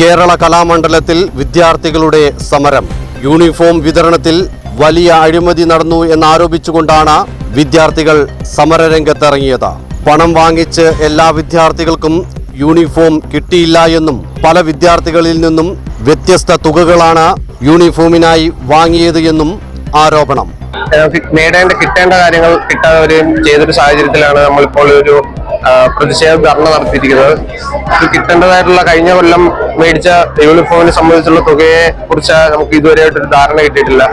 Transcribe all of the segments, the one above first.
കേരള കലാമണ്ഡലത്തിൽ വിദ്യാർത്ഥികളുടെ സമരം. യൂണിഫോം വിതരണത്തിൽ വലിയ അഴിമതി നടന്നു എന്നാരോപിച്ചുകൊണ്ടാണ് വിദ്യാർത്ഥികൾ സമരരംഗത്തിറങ്ങിയത്. പണം വാങ്ങിച്ച് എല്ലാ വിദ്യാർത്ഥികൾക്കും യൂണിഫോം കിട്ടിയില്ല എന്നും പല വിദ്യാർത്ഥികളിൽ നിന്നും വ്യത്യസ്ത തുകകളാണ് യൂണിഫോമിനായി വാങ്ങിയത് എന്നും ആരോപണം. നേടേണ്ട കിട്ടേണ്ട കാര്യങ്ങൾ കിട്ടാതെ ചെയ്തൊരു സാഹചര്യത്തിലാണ് നമ്മളിപ്പോൾ ഒരു പ്രതിഷേധ ധർണ നടത്തിയിരിക്കുന്നത്. ഇത് കിട്ടേണ്ടതായിട്ടുള്ള കഴിഞ്ഞ കൊല്ലം മേടിച്ച യൂണിഫോമിനെ സംബന്ധിച്ചുള്ള തുകയെ കുറിച്ച് നമുക്ക് ഇതുവരെയായിട്ടൊരു ധാരണ കിട്ടിയിട്ടില്ല.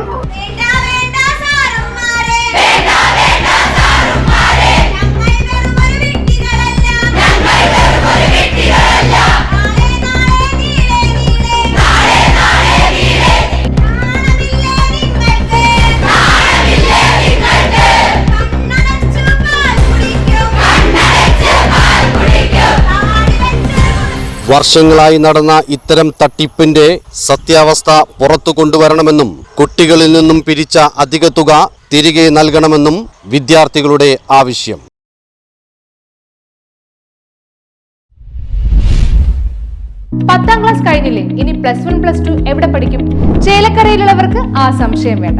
വർഷങ്ങളായി നടന്ന ഇത്തരം തട്ടിപ്പിന്റെ സത്യാവസ്ഥ പുറത്തു കൊണ്ടുവരണമെന്നും കുട്ടികളിൽ നിന്നും പിരിച്ച അധിക തുക തിരികെ നൽകണമെന്നും വിദ്യാർത്ഥികളുടെ ആവശ്യം. പത്താം ക്ലാസ് കഴിഞ്ഞില്ലേ? ഇനി പ്ലസ് വൺ പ്ലസ് ടു എവിടെ പഠിക്കും? ചേലക്കരയിലുള്ളവർക്ക് ആ സംശയം വേണ്ട.